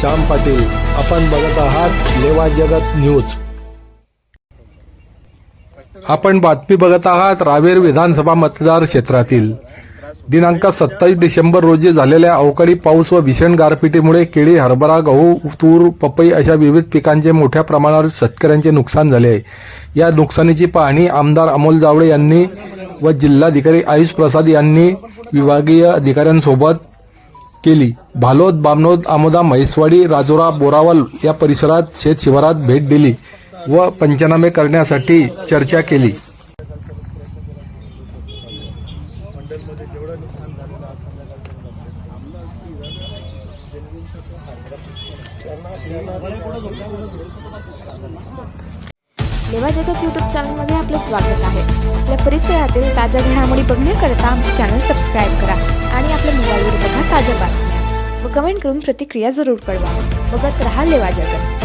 श्याम पाटील. आपण बघत आहात लेवा जगत न्यूज. आपण बातमी बघत आहात रावेर विधानसभा मतदार क्षेत्रातील. दिनांक सत्तावीस डिसेंबर रोजी झालेल्या अवकाळी पाऊस व भीषण गारपिटीमुळे केळी हरभरा गहू तूर पपई अशा विविध पिकांचे मोठ्या प्रमाणावर शेतकऱ्यांचे नुकसान झाले. आहे या नुकसानीची पाहणी आमदार अमोल जावळे यांनी व जिल्हाधिकारी आयुष प्रसाद यांनी विभागीय अधिकाऱ्यांसोबत केली. भालोद बामनोद आमोदा म्हैसवाडी राजोरा बोरावल या परिसरात शेत शिवारात भेट दिली व पंचनामे करण्यासाठी चर्चा केली. लेवा जगत यूट्यूब चॅनलमध्ये आपलं स्वागत आहे. आपल्या परिसरातील ताज्या घडामोडी बघण्याकरता आमचे चॅनल सबस्क्राईब करा आणि आपल्या मोबाईलवर बघा ताज्या बातम्या. कमेंट करून प्रतिक्रिया जरूर कळवा. बघत रहा लेवा जगत